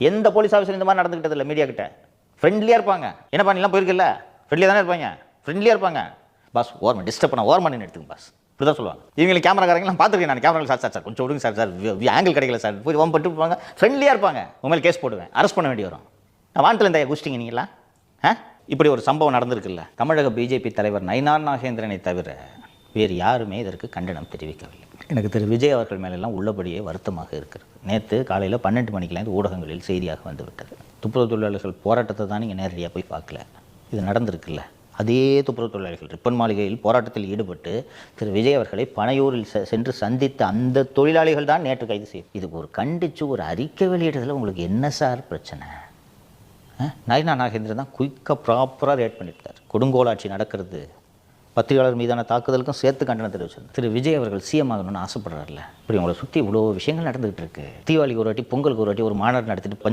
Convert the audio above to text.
எந்த police officer இந்த மாதிரி நடந்துக்கிட்டது இல்லை மீடியா கிட்ட? ஃப்ரெண்ட்லியாக இருப்பாங்க. என்ன பண்ணிலாம் போயிருக்கல ஃப்ரெண்ட்லியாக தானே இருப்பாங்க? ஃப்ரெண்ட்லியாக இருப்பாங்க. பாஸ் ஓர்மன் டிஸ்டர்ப் பண்ண ஓரமா எடுத்துங்க பாஸ் இப்படி தான் சொல்லுவாங்க. இவங்களை கேமராக்காரங்களாம் பார்த்துருக்கேன் நான். கேமரா சார் சார் சார் கொஞ்சம் விடுங்க சார் சார் ஆங்கிள் கிடைக்கல சார் போய் ஓம் பட்டு போவாங்க ஃப்ரெண்ட்லியாக இருப்பாங்க. உங்கள் கேஸ் போடுவேன். அரெஸ்ட் பண்ண வேண்டி வரும். நான் வாண்டில் இந்த குஷ்டிங்க நீங்களா? ஆ? இப்படி ஒரு சம்பவம் நடந்திருக்குல்ல. தமிழக பிஜேபி தலைவர் நயினார் நாகேந்திரனை தவிர வேறு யாருமே இதற்கு கண்டனம் தெரிவிக்கவில்லை. எனக்கு திரு விஜய் அவர்கள் மேலெல்லாம் உள்ளபடியே வருத்தமாக இருக்கிறது. நேற்று காலையில் பன்னெண்டு மணிக்கெல்லாம் ஊடகங்களில் செய்தியாக வந்துவிட்டது துப்புரவு தொழிலாளர்கள் போராட்டத்தை தான் நீங்கள் நேரடியாக போய் பார்க்கல. இது நடந்திருக்குல்ல. அதே துப்புரவு தொழிலாளிகள் ரிப்பன் மாளிகையில் போராட்டத்தில் ஈடுபட்டு திரு விஜய் அவர்களை பனையூரில் சென்று சந்தித்த அந்த தொழிலாளிகள் தான் நேற்று கைது செய்யும் இதுக்கு ஒரு கண்டித்து ஒரு அறிக்கை வெளியிடுறதுல உங்களுக்கு என்ன சார் பிரச்சனை? நயனா நாகேந்திரன் தான் குயிக்காக ப்ராப்பராக ரேட் பண்ணியிருக்கார் கொடுங்கோலாட்சி நடக்கிறது. பத்திரிகையாளர் மீதான தாக்குதலுக்கும் சேர்த்து கண்டனம் தெரிவிச்சிருந்தார். திரு விஜய் அவர்கள் சிஎம் ஆகணும்னு ஆசைப்படுறாருல இப்படி உங்களை சுற்றி இவ்வளோ விஷயங்கள் நடந்துகிட்டு இருக்கு. தீபாவளிக்கு ஒரு வாட்டி பொங்கலுக்கு ஒரு வாட்டி ஒரு மாநாடு நடத்திட்டு